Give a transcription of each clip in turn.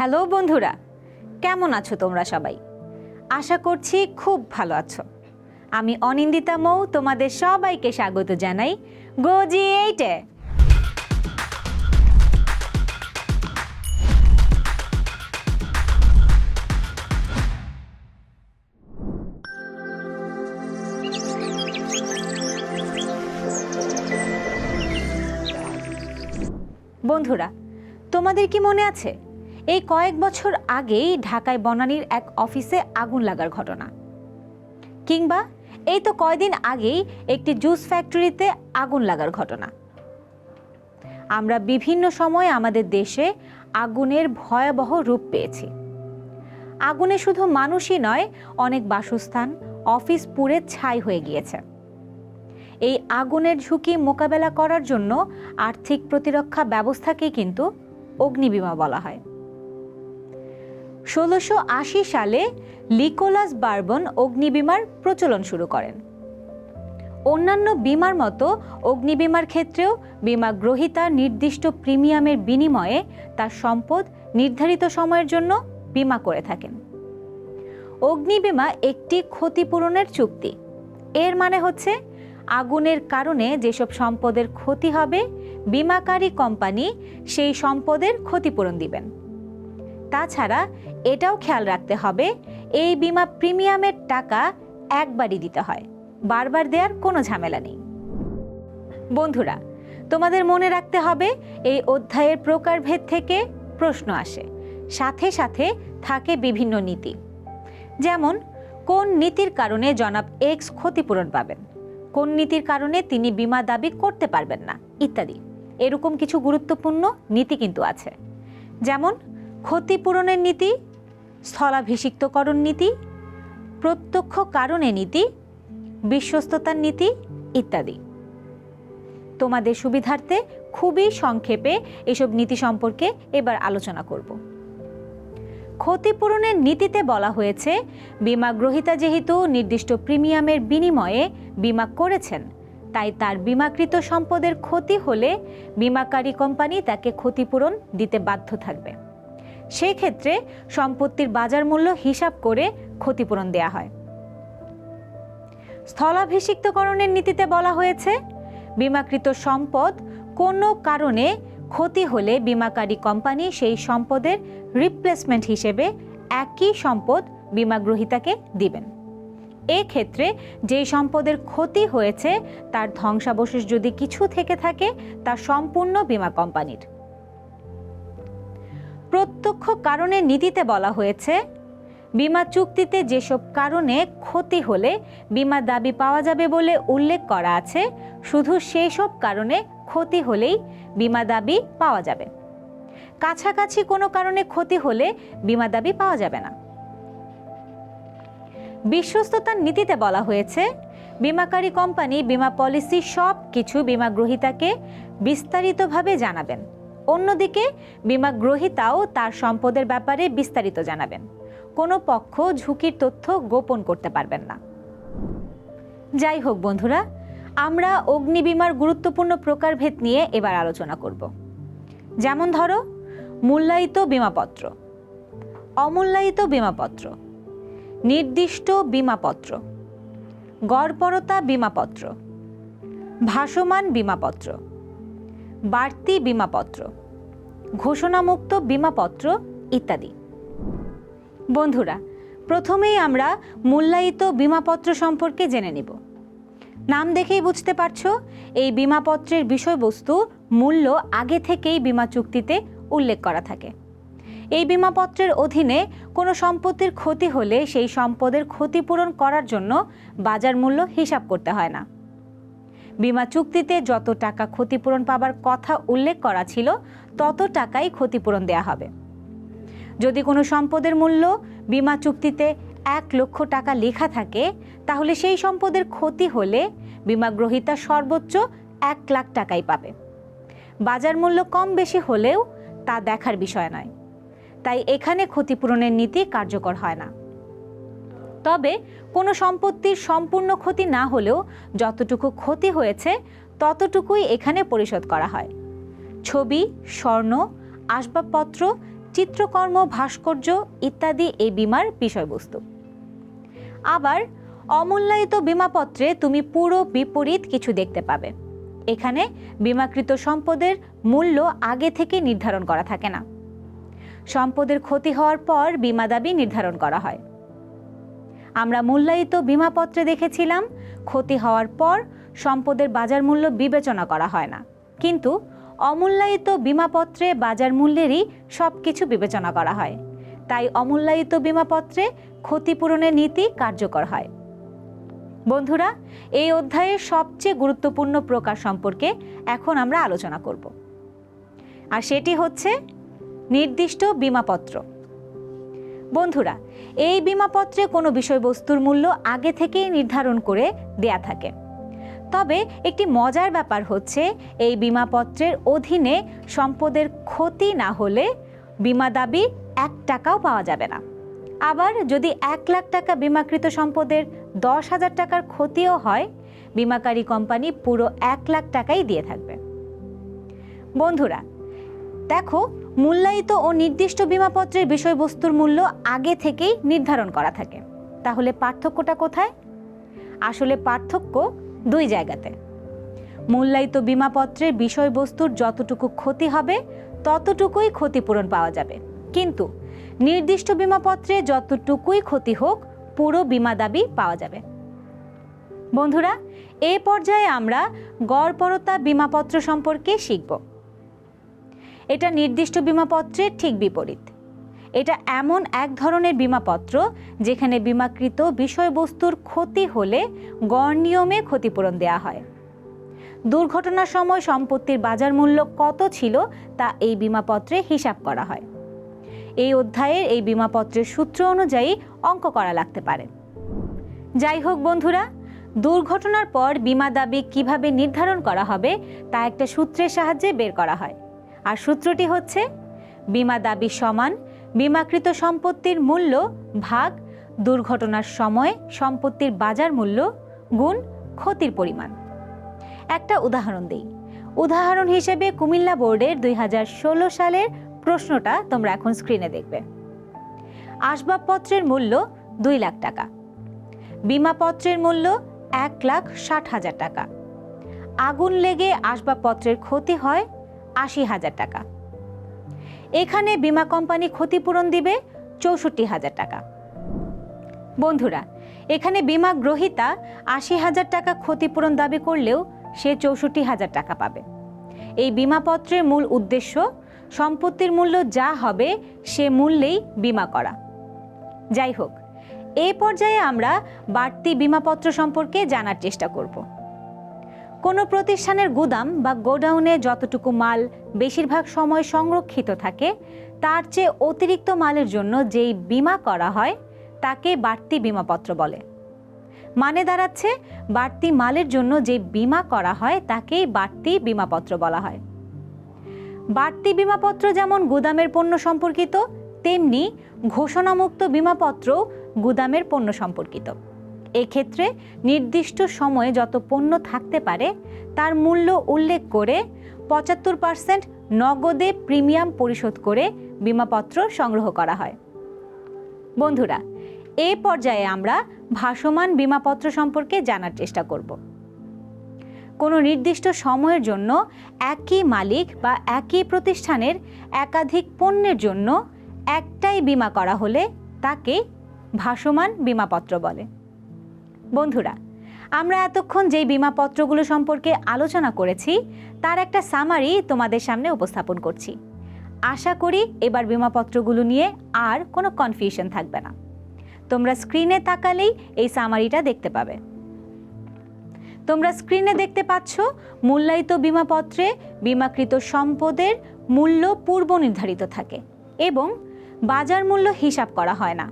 Hello বন্ধুরা, কেমন আছো তোমরা সবাই? আশা করছি খুব ভালো আছো। আমি অনিন্দিতা মৌ, তোমাদের সবাইকে স্বাগত জানাই গোজি এইটে বন্ধুরা, তোমাদের কি মনে আছে এই কয়েক বছর আগেই ঢাকায় বনানীর এক অফিসে আগুন লাগার ঘটনা। কিংবা এই তো কয়দিন আগেই একটি জুস ফ্যাক্টরিতে আগুন লাগার ঘটনা। আমরা বিভিন্ন সময় আমাদের দেশে আগুনের ভয়াবহ রূপ পেয়েছি। আগুনে শুধু মানুষই নয়, অনেক বাসস্থান, অফিস পুড়ে ছাই হয়ে গিয়েছে। এই আগুনের ঝুঁকি মোকাবেলা করার জন্য আর্থিক প্রতিরক্ষা ব্যবস্থাকেই কিন্তু অগ্নিবীমা বলা হয়। ষোলোশো সালে লিকোলাস বার্বন অগ্নিবীমার প্রচলন শুরু করেন। অন্যান্য বিমার মতো অগ্নিবীমার ক্ষেত্রেও বিমা গ্রহীতা নির্দিষ্ট প্রিমিয়ামের বিনিময়ে তার সম্পদ নির্ধারিত সময়ের জন্য বিমা করে থাকেন। অগ্নিবীমা একটি ক্ষতিপূরণের চুক্তি। এর মানে হচ্ছে আগুনের কারণে যেসব সম্পদের ক্ষতি হবে, বিমাকারী কোম্পানি সেই সম্পদের ক্ষতিপূরণ দিবেন। তাছাড়া এটাও খেয়াল রাখতে হবে, এই বিমা প্রিমিয়ামের টাকা একবারই দিতে হয়, বারবার দেওয়ার কোনো ঝামেলা নেই। বন্ধুরা, তোমাদের মনে রাখতে হবে, এই অধ্যায়ের প্রকারভেদ থেকে প্রশ্ন আসে, সাথে সাথে থাকে বিভিন্ন নীতি। যেমন, কোন নীতির কারণে জনাব এক্স ক্ষতিপূরণ পাবেন? কোন নীতির কারণে তিনি বিমা দাবি করতে পারবেন না? ইত্যাদি। এরকম কিছু গুরুত্বপূর্ণ নীতি কিন্তু আছে। যেমন ক্ষতিপূরণের নীতি, স্থলাভিষিক্তকরণ নীতি, প্রত্যক্ষ কারণে নীতি, বিশ্বস্ততার নীতি ইত্যাদি। তোমাদের সুবিধার্থে খুবই সংক্ষেপে এসব নীতি সম্পর্কে এবার আলোচনা করব। ক্ষতিপূরণের নীতিতে বলা হয়েছে, বিমা গ্রহীতা যেহেতু নির্দিষ্ট প্রিমিয়ামের বিনিময়ে বিমা করেছেন, তাই তার বিমাকৃত সম্পদের ক্ষতি হলে বিমাকারী কোম্পানি তাকে ক্ষতিপূরণ দিতে বাধ্য থাকবে। সেই ক্ষেত্রে সম্পত্তির বাজার মূল্য হিসাব করে ক্ষতিপূরণ দেয়া হয়। স্থলাভিষিক্তকরণের নীতিতে বলা হয়েছে, বিমাকৃত সম্পদ কোনো কারণে ক্ষতি হলে বিমাকারী কোম্পানি সেই সম্পদের রিপ্লেসমেন্ট হিসেবে একই সম্পদ বিমাগ্রহীতাকে দিবেন। ক্ষেত্রে যেই সম্পদের ক্ষতি হয়েছে, তার ধ্বংসাবশেষ যদি কিছু থেকে থাকে, তা সম্পূর্ণ বিমা কোম্পানির। প্রত্যক্ষ কারণে নীতিতে বলা হয়েছে, বিমা চুক্তিতে যেসব কারণে ক্ষতি হলে বিমা দাবি পাওয়া যাবে বলে উল্লেখ করা আছে, শুধু সেই সব কারণে ক্ষতি হলেই বিমা দাবি পাওয়া যাবে। কাছাকাছি কোনো কারণে ক্ষতি হলে বিমা দাবি পাওয়া যাবে না। বিশ্বস্ততার নীতিতে বলা হয়েছে, বিমাকারী কোম্পানি বিমা পলিসি সব কিছু বিমা গ্রহীতাকে বিস্তারিতভাবে জানাবেন। অন্যদিকে বিমা গ্রহীতাও তার সম্পদের ব্যাপারে বিস্তারিত জানাবেন। কোনো পক্ষ ঝুঁকির তথ্য গোপন করতে পারবেন না। যাই হোক বন্ধুরা, আমরা অগ্নি বিমার গুরুত্বপূর্ণ প্রকারভেদ নিয়ে এবার আলোচনা করব। যেমন ধরো, মূল্যায়িত বিমাপত্র। অমূল্যায়িত বিমাপত্র। নির্দিষ্ট বিমাপত্র। গড়পরতা বিমাপত্র। ভাসমান বিমাপত্র। বাড়তি বিমাপত্র, ঘোষণামুক্ত বিমাপত্র ইত্যাদি। বন্ধুরা, প্রথমেই আমরা মূল্যায়িত বিমাপত্র সম্পর্কে জেনে নিব। নাম দেখেই বুঝতে পারছ, এই বিমাপত্রের বিষয়বস্তু মূল্য আগে থেকেই বিমা চুক্তিতে উল্লেখ করা থাকে। এই বিমাপত্রের অধীনে কোনো সম্পত্তির ক্ষতি হলে সেই সম্পদের ক্ষতিপূরণ করার জন্য বাজার মূল্য হিসাব করতে হয় না। বিমা চুক্তিতে যত টাকা ক্ষতিপূরণ পাবার কথা উল্লেখ করা ছিল, তত টাকাই ক্ষতিপূরণ দেয়া হবে। যদি কোনো সম্পদের মূল্য বিমা চুক্তিতে এক লক্ষ টাকা লেখা থাকে, তাহলে সেই সম্পদের ক্ষতি হলে বিমা গ্রহীতা সর্বোচ্চ এক লাখ টাকাই পাবে। বাজার মূল্য কম বেশি হলেও তা দেখার বিষয় নয়। তাই এখানে ক্ষতিপূরণের নীতি কার্যকর হয় না। তবে কোনো সম্পত্তির সম্পূর্ণ ক্ষতি না হলেও যতটুকু ক্ষতি হয়েছে, ততটুকুই এখানে পরিশোধ করা হয়। ছবি, স্বর্ণ, আসবাবপত্র, চিত্রকর্ম, ভাস্কর্য ইত্যাদি এই বিমার বিষয়বস্তু। আবার অমূল্যায়িত বিমাপত্রে তুমি পুরো বিপরীত কিছু দেখতে পাবে। এখানে বিমাকৃত সম্পদের মূল্য আগে থেকে নির্ধারণ করা থাকে না। সম্পদের ক্ষতি হওয়ার পর বিমা দাবি নির্ধারণ করা হয়। আমরা মূল্যায়িত বিমাপত্রে দেখেছিলাম, ক্ষতি হওয়ার পর সম্পদের বাজার মূল্য বিবেচনা করা হয় না। কিন্তু অমূল্যায়িত বিমাপত্রে বাজার মূল্যেরই সব কিছু বিবেচনা করা হয়। তাই অমূল্যায়িত বিমাপত্রে ক্ষতিপূরণের নীতি কার্যকর হয়। বন্ধুরা, এই অধ্যায়ের সবচেয়ে গুরুত্বপূর্ণ প্রকার সম্পর্কে এখন আমরা আলোচনা করব। আর সেটি হচ্ছে নির্দিষ্ট বিমাপত্র। বন্ধুরা, এই বিমাপত্রে কোনো বিষয়বস্তুর মূল্য আগে থেকেই নির্ধারণ করে দেয়া থাকে। তবে একটি মজার ব্যাপার হচ্ছে, এই বিমাপত্রের অধীনে সম্পদের ক্ষতি না হলে বিমা দাবি এক টাকাও পাওয়া যাবে না। আবার যদি এক লাখ টাকা বিমাকৃত সম্পদের দশ হাজার টাকার ক্ষতিও হয়, বিমাকারী কোম্পানি পুরো এক লাখ টাকাই দিয়ে থাকবে। বন্ধুরা দেখো, মূল্যায়িত ও নির্দিষ্ট বিমাপত্রের বিষয়বস্তুর মূল্য আগে থেকেই নির্ধারণ করা থাকে। তাহলে পার্থক্যটা কোথায়? আসলে পার্থক্য দুই জায়গাতে। মূল্যায়িত বিমাপত্রের বিষয়বস্তুর যতটুকু ক্ষতি হবে, ততটুকুই ক্ষতিপূরণ পাওয়া যাবে। কিন্তু নির্দিষ্ট বিমাপত্রে যতটুকুই ক্ষতি হোক, পুরো বিমা দাবি পাওয়া যাবে। বন্ধুরা, এ পর্যায়ে আমরা গড়পরতা বিমাপত্র সম্পর্কে শিখব। এটা নির্দিষ্ট বিমাপত্রের ঠিক বিপরীত। এটা এমন এক ধরনের বিমাপত্র যেখানে বিমাকৃত বিষয়বস্তুর ক্ষতি হলে গড় নিয়মে ক্ষতিপূরণ দেওয়া হয়। দুর্ঘটনার সময় সম্পত্তির বাজার মূল্য কত ছিল তা এই বিমাপত্রে হিসাব করা হয়। এই অধ্যায়ের এই বিমাপত্রের সূত্র অনুযায়ী অঙ্ক করা লাগতে পারে। যাই হোক বন্ধুরা, দুর্ঘটনার পর বিমা দাবি কীভাবে নির্ধারণ করা হবে তা একটা সূত্রের সাহায্যে বের করা হয়। আর সূত্রটি হচ্ছে, বিমা দাবি সমান, বিমাকৃত সম্পত্তির মূল্য ভাগ, দুর্ঘটনার সময় সম্পত্তির বাজার মূল্য গুণ ক্ষতির পরিমাণ। একটা উদাহরণ দিই। উদাহরণ হিসেবে কুমিল্লা বোর্ডের দুই হাজার ষোলো সালের প্রশ্নটা তোমরা এখন স্ক্রিনে দেখবে। আসবাবপত্রের মূল্য দুই লাখ টাকা। বিমাপত্রের মূল্য এক লাখ ষাট হাজার টাকা। আগুন লেগে আসবাবপত্রের ক্ষতি হয় আশি হাজার টাকা। এখানে বিমা কোম্পানি ক্ষতিপূরণ দিবে চৌষট্টি হাজার টাকা। বন্ধুরা, এখানে বিমা গ্রহীতা আশি হাজার টাকা ক্ষতিপূরণ দাবি করলেও সে চৌষট্টি হাজার টাকা পাবে। এই বিমাপত্রের মূল উদ্দেশ্য সম্পত্তির মূল্য যা হবে সে মূল্যেই বিমা করা। যাই হোক, এ পর্যায়ে আমরা বাড়তি বিমাপত্র সম্পর্কে জানার চেষ্টা করব। কোনো প্রতিষ্ঠানের গুদাম বা গোডাউনে যতটুকু মাল বেশিরভাগ সময় সংরক্ষিত থাকে, তার চেয়ে অতিরিক্ত মালের জন্য যেই বিমা করা হয়, তাকে বাড়তি বিমাপত্র বলে। মানে দাঁড়াচ্ছে, বাড়তি মালের জন্য যে বিমা করা হয়, তাকেই বাড়তি বিমাপত্র বলা হয়। বাড়তি বিমাপত্র যেমন গুদামের পণ্য সম্পর্কিত, তেমনি ঘোষণামুক্ত বিমাপত্র গুদামের পণ্য সম্পর্কিত। এক্ষেত্রে নির্দিষ্ট সময়ে যত পণ্য থাকতে পারে, তার মূল্য উল্লেখ করে পঁচাত্তর পার্সেন্ট নগদে প্রিমিয়াম পরিশোধ করে বিমাপত্র সংগ্রহ করা হয়। বন্ধুরা, এ পর্যায়ে আমরা ভাসমান বিমাপত্র সম্পর্কে জানার চেষ্টা করব। কোনো নির্দিষ্ট সময়ের জন্য একই মালিক বা একই প্রতিষ্ঠানের একাধিক পণ্যের জন্য একটাই বিমা করা হলে তাকে ভাসমান বিমাপত্র বলে। বন্ধুরা, আমরা এতক্ষণ যেই বিমাপত্রগুলো সম্পর্কে আলোচনা করেছি, তার একটা সামারি তোমাদের সামনে উপস্থাপন করছি। আশা করি এবার বিমাপত্রগুলো নিয়ে আর কোনো কনফিউশন থাকবে না। তোমরা স্ক্রিনে তাকালেই এই সামারিটা দেখতে পাবে। তোমরা স্ক্রিনে দেখতে পাচ্ছ, মূল্যায়িত বিমাপত্রে বিমাকৃত সম্পদের মূল্য পূর্ব নির্ধারিত থাকে এবং বাজার মূল্য হিসাব করা হয় না।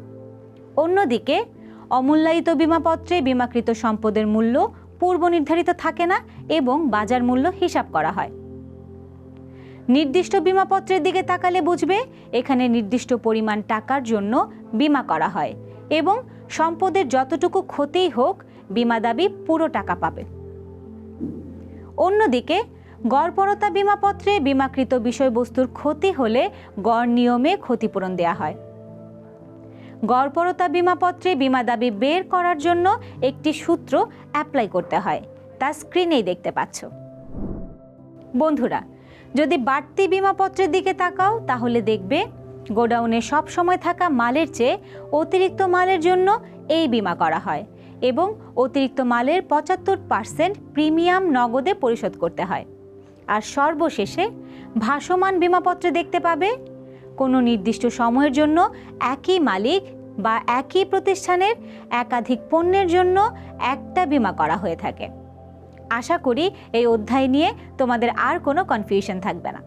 অন্যদিকে অমূল্যায়িত বিমাপত্রে বিমাকৃত সম্পদের মূল্য পূর্ব নির্ধারিত থাকে না এবং বাজার মূল্য হিসাব করা হয়। নির্দিষ্ট বিমাপত্রের দিকে তাকালে বুঝবে, এখানে নির্দিষ্ট পরিমাণ টাকার জন্য বিমা করা হয় এবং সম্পদের যতটুকু ক্ষতিই হোক, বিমা দাবি পুরো টাকা পাবে। অন্যদিকে গড়পরতা বিমাপত্রে বিমাকৃত বিষয়বস্তুর ক্ষতি হলে গড় নিয়মে ক্ষতিপূরণ দেওয়া হয়। গড়পরতা বিমাপত্রে বিমা দাবি বের করার জন্য একটি সূত্র অ্যাপ্লাই করতে হয়। তা স্ক্রিনেই দেখতে পাচ্ছ। বন্ধুরা, যদি বাড়তি বিমাপত্রের দিকে তাকাও, তাহলে দেখবে গোডাউনে সব সময় থাকা মালের চেয়ে অতিরিক্ত মালের জন্য এই বিমা করা হয় এবং অতিরিক্ত মালের পঁচাত্তর পার্সেন্ট প্রিমিয়াম নগদে পরিশোধ করতে হয়। আর সর্বশেষে ভাসমান বিমাপত্রে দেখতে পাবে কোনো নির্দিষ্ট সময়ের জন্য, একই মালিক বা একই প্রতিষ্ঠানের একাধিক পণ্যের জন্য একটা বিমা করা হয়ে থাকে। আশা করি এই অধ্যায় নিয়ে তোমাদের আর কোনো কনফিউশন থাকবে না।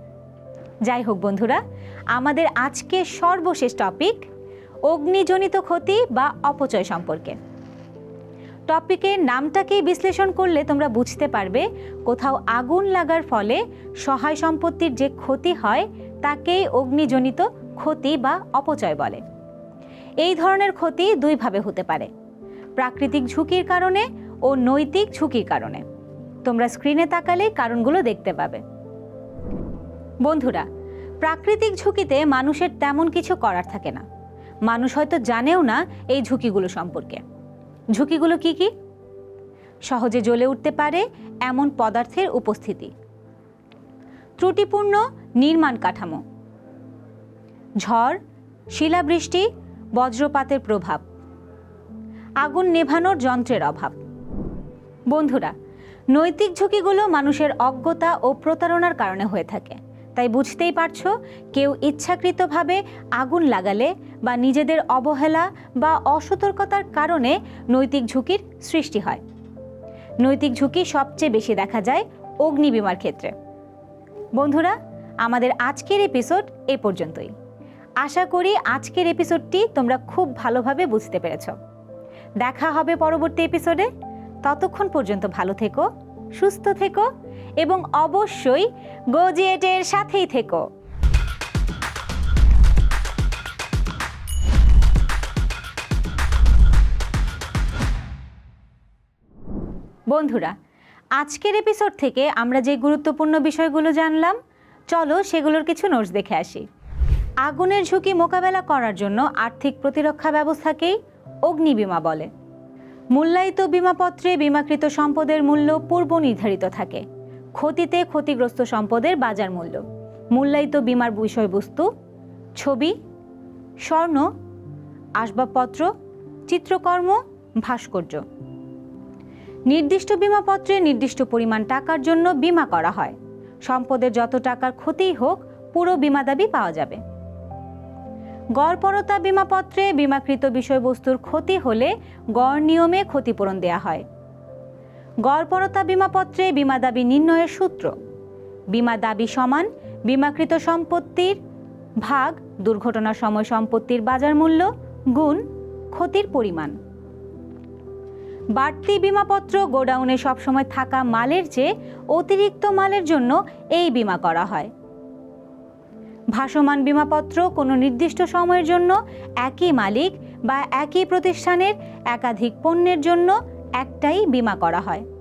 যাই হোক বন্ধুরা, আমাদের আজকে সর্বশেষ টপিক অগ্নিজনিত ক্ষতি বা অপচয় সম্পর্কে। টপিকের নামটাকেই বিশ্লেষণ করলে তোমরা বুঝতে পারবে কোথাও আগুন লাগার ফলে সহায় সম্পত্তির যে ক্ষতি হয় তাকেই অগ্নিজনিত ক্ষতি বা অপচয় বলে। এই ধরনের ক্ষতি দুইভাবে হতে পারে। প্রাকৃতিক ঝুঁকির কারণে ও নৈতিক ঝুঁকির কারণে। তোমরা স্ক্রিনে তাকালে কারণগুলো দেখতে পাবে। বন্ধুরা, প্রাকৃতিক ঝুঁকিতে মানুষের তেমন কিছু করার থাকে না। মানুষ হয়তো জানেও না এই ঝুঁকিগুলো সম্পর্কে। ঝুঁকিগুলো কি কি? সহজে জ্বলে উঠতে পারে এমন পদার্থের উপস্থিতি। ত্রুটিপূর্ণ নির্মাণ কাঠামো। ঝড়, শিলাবৃষ্টি, বজ্রপাতের প্রভাব। আগুন নেভানোর যন্ত্রের অভাব। বন্ধুরা, নৈতিক ঝুঁকিগুলো মানুষের অজ্ঞতা ও প্রতারণার কারণে হয়ে থাকে। তাই বুঝতেই পারছ, কেউ ইচ্ছাকৃতভাবে আগুন লাগালে বা নিজেদের অবহেলা বা অসতর্কতার কারণে নৈতিক ঝুঁকির সৃষ্টি হয়। নৈতিক ঝুঁকি সবচেয়ে বেশি দেখা যায় অগ্নি অগ্নিবিমার ক্ষেত্রে। বন্ধুরা আমাদের আজকের এপিসোড এ পর্যন্তই। আশা করি আজকের এপিসোডটি তোমরা খুব ভালোভাবে বুঝতে পেরেছ। দেখা হবে পরবর্তী এপিসোডে ততক্ষণ পর্যন্ত ভালো থেকো, সুস্থ থেকো, এবং অবশ্যই গোজিয়েটের সাথেই থেকো। বন্ধুরা, আজকের এপিসোড থেকে আমরা যে গুরুত্বপূর্ণ বিষয়গুলো জানলাম চলো সেগুলোর কিছু নোটস দেখে আসি। আগুনের ঝুঁকি মোকাবেলা করার জন্য আর্থিক প্রতিরক্ষা ব্যবস্থাকেই অগ্নি বিমা বলে। মূল্যায়িত বিমাপত্রে বিমাকৃত সম্পদের মূল্য পূর্ব নির্ধারিত থাকে। ক্ষতিতে ক্ষতিগ্রস্ত সম্পদের বাজার মূল্য। মূল্যায়িত বিমার বিষয়বস্তু, ছবি, স্বর্ণ, আসবাবপত্র, চিত্রকর্ম, ভাস্কর্য। নির্দিষ্ট বিমাপত্রে নির্দিষ্ট পরিমাণ টাকার জন্য বিমা করা হয়। সম্পদের যত টাকার ক্ষতিই হোক, পুরো বিমা দাবি পাওয়া যাবে। গড়পরতা বিমাপত্রে বিমাকৃত বিষয়বস্তুর ক্ষতি হলে গড় নিয়মে ক্ষতিপূরণ দেয়া হয়। গড়পরতা বিমাপত্রে বিমা দাবি নির্ণয়ের সূত্র। বিমা দাবি সমান বিমাকৃত সম্পত্তির ভাগ দুর্ঘটনার সময় সম্পত্তির বাজার মূল্য গুণ ক্ষতির পরিমাণ। বাড়তি বিমাপত্র গোডাউনে সবসময় থাকা মালের চেয়ে অতিরিক্ত মালের জন্য এই বিমা করা হয়। ভাসমান বিমাপত্র কোনো নির্দিষ্ট সময়ের জন্য, একই মালিক বা একই প্রতিষ্ঠানের একাধিক পণ্যের জন্য একটাই বিমা করা হয়।